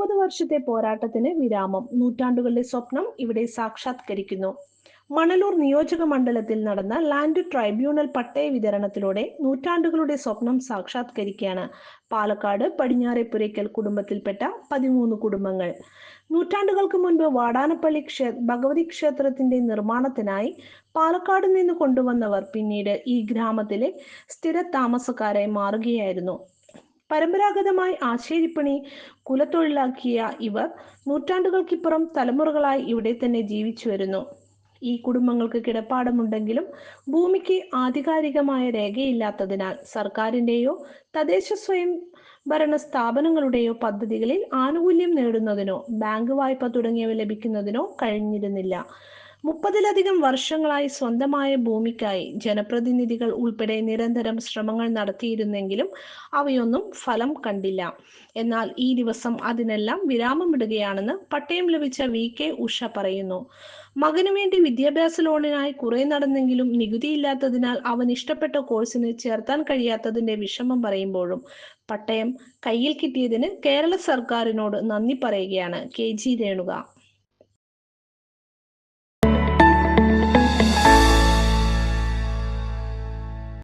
വർഷത്തെ പോരാട്ടത്തിന് വിരാമം. നൂറ്റാണ്ടുകളുടെ സ്വപ്നം ഇവിടെ സാക്ഷാത്കരിക്കുന്നു. മണലൂർ നിയോജക മണ്ഡലത്തിൽ നടന്ന ലാൻഡ് ട്രൈബ്യൂണൽ പട്ടയ വിതരണത്തിലൂടെ നൂറ്റാണ്ടുകളുടെ സ്വപ്നം സാക്ഷാത്കരിക്കുകയാണ് പാലക്കാട് പടിഞ്ഞാറേപ്പുരയ്ക്കൽ കുടുംബത്തിൽപ്പെട്ട പതിമൂന്ന് കുടുംബങ്ങൾ. നൂറ്റാണ്ടുകൾക്ക് മുൻപ് വാടാനപ്പള്ളി ക്ഷേ ഭഗവതി ക്ഷേത്രത്തിന്റെ നിർമ്മാണത്തിനായി പാലക്കാട് നിന്ന് കൊണ്ടുവന്നവർ പിന്നീട് ഈ ഗ്രാമത്തിലെ സ്ഥിര താമസക്കാരായി മാറുകയായിരുന്നു. പരമ്പരാഗതമായി ആശേരിപ്പണി കുലത്തൊഴിലാക്കിയ ഇവർ നൂറ്റാണ്ടുകൾക്കിപ്പുറം തലമുറകളായി ഇവിടെ തന്നെ ജീവിച്ചു വരുന്നു. ഈ കുടുംബങ്ങൾക്ക് കിടപ്പാടമുണ്ടെങ്കിലും ഭൂമിക്ക് ആധികാരികമായ രേഖയില്ലാത്തതിനാൽ സർക്കാരിന്റെയോ തദ്ദേശ സ്വയം ഭരണ സ്ഥാപനങ്ങളുടെയോ പദ്ധതികളിൽ ആനുകൂല്യം നേടുന്നതിനോ ബാങ്ക് വായ്പ തുടങ്ങിയവ ലഭിക്കുന്നതിനോ കഴിഞ്ഞിരുന്നില്ല. മുപ്പതിലധികം വർഷങ്ങളായി സ്വന്തമായ ഭൂമിക്കായി ജനപ്രതിനിധികൾ ഉൾപ്പെടെ നിരന്തരം ശ്രമങ്ങൾ നടത്തിയിരുന്നെങ്കിലും അവയൊന്നും ഫലം കണ്ടില്ല. എന്നാൽ ഈ ദിവസം അതിനെല്ലാം വിരാമമിടുകയാണെന്ന് പട്ടയം ലഭിച്ച വി. കെ. ഉഷ പറയുന്നു. മകനു വേണ്ടി വിദ്യാഭ്യാസ ലോണിനായി കുറെ നടന്നെങ്കിലും നികുതിയില്ലാത്തതിനാൽ അവൻ ഇഷ്ടപ്പെട്ട കോഴ്സിന് ചേർത്താൻ കഴിയാത്തതിന്റെ വിഷമം പറയുമ്പോഴും പട്ടയം കയ്യിൽ കിട്ടിയതിന് കേരള സർക്കാരിനോട് നന്ദി പറയുകയാണ് കെ. ജി. രേണുക.